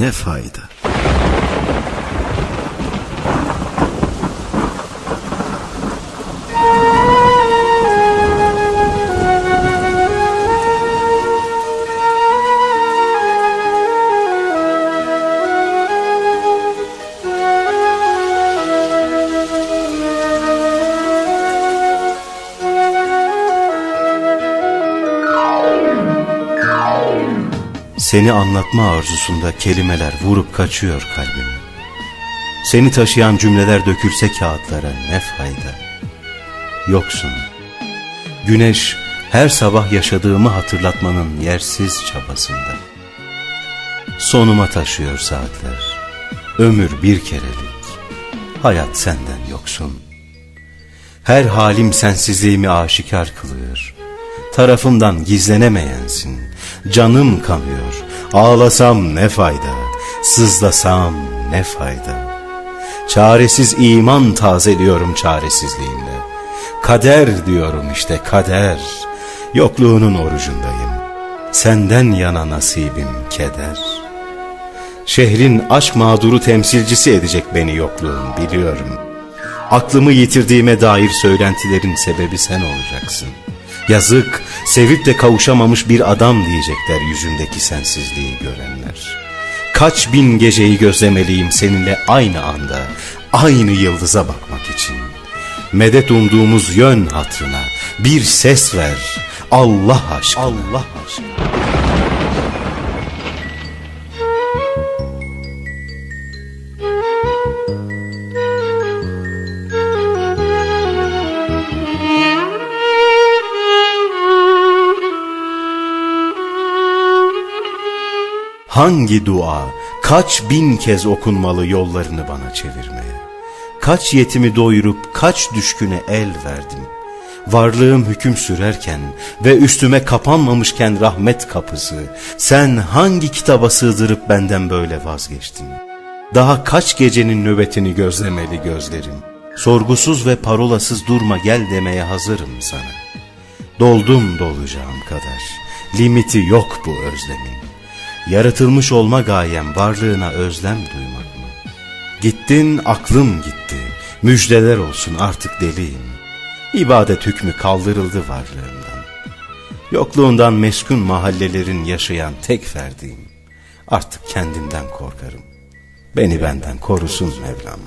ne fayda? Seni anlatma arzusunda kelimeler vurup kaçıyor kalbime. Seni taşıyan cümleler dökülse kağıtlara ne fayda? Yoksun. Güneş her sabah yaşadığımı hatırlatmanın yersiz çabasında. Sonuma taşıyor saatler. Ömür bir kerelik. Hayat senden yoksun. Her halim sensizliğimi aşikar kılıyor. Tarafımdan gizlenemeyensin. Canım kanıyor. Ağlasam ne fayda, sızlasam ne fayda. Çaresiz iman tazeliyorum çaresizliğimle. Kader diyorum işte kader. Yokluğunun orucundayım. Senden yana nasibim keder. Şehrin aşk mağduru temsilcisi edecek beni yokluğun biliyorum. Aklımı yitirdiğime dair söylentilerin sebebi sen olacaksın. Yazık, sevip de kavuşamamış bir adam diyecekler yüzümdeki sensizliği görenler. Kaç bin geceyi gözlemeliyim seninle aynı anda, aynı yıldıza bakmak için. Medet umduğumuz yön hatrına bir ses ver, Allah aşkına. Allah aşkına. Hangi dua kaç bin kez okunmalı yollarını bana çevirmeye? Kaç yetimi doyurup kaç düşküne el verdim? Varlığım hüküm sürerken ve üstüme kapanmamışken rahmet kapısı, sen hangi kitaba sığdırıp benden böyle vazgeçtin? Daha kaç gecenin nöbetini gözlemeli gözlerim? Sorgusuz ve parolasız durma gel demeye hazırım sana. Doldum dolacağım kadar, limiti yok bu özlemin. Yaratılmış olma gayem varlığına özlem duymak mı? Gittin aklım gitti. Müjdeler olsun artık deliyim. İbadet hükmü kaldırıldı varlığımdan. Yokluğundan meskun mahallelerin yaşayan tek ferdiyim. Artık kendimden korkarım. Beni benden korusun Mevlam.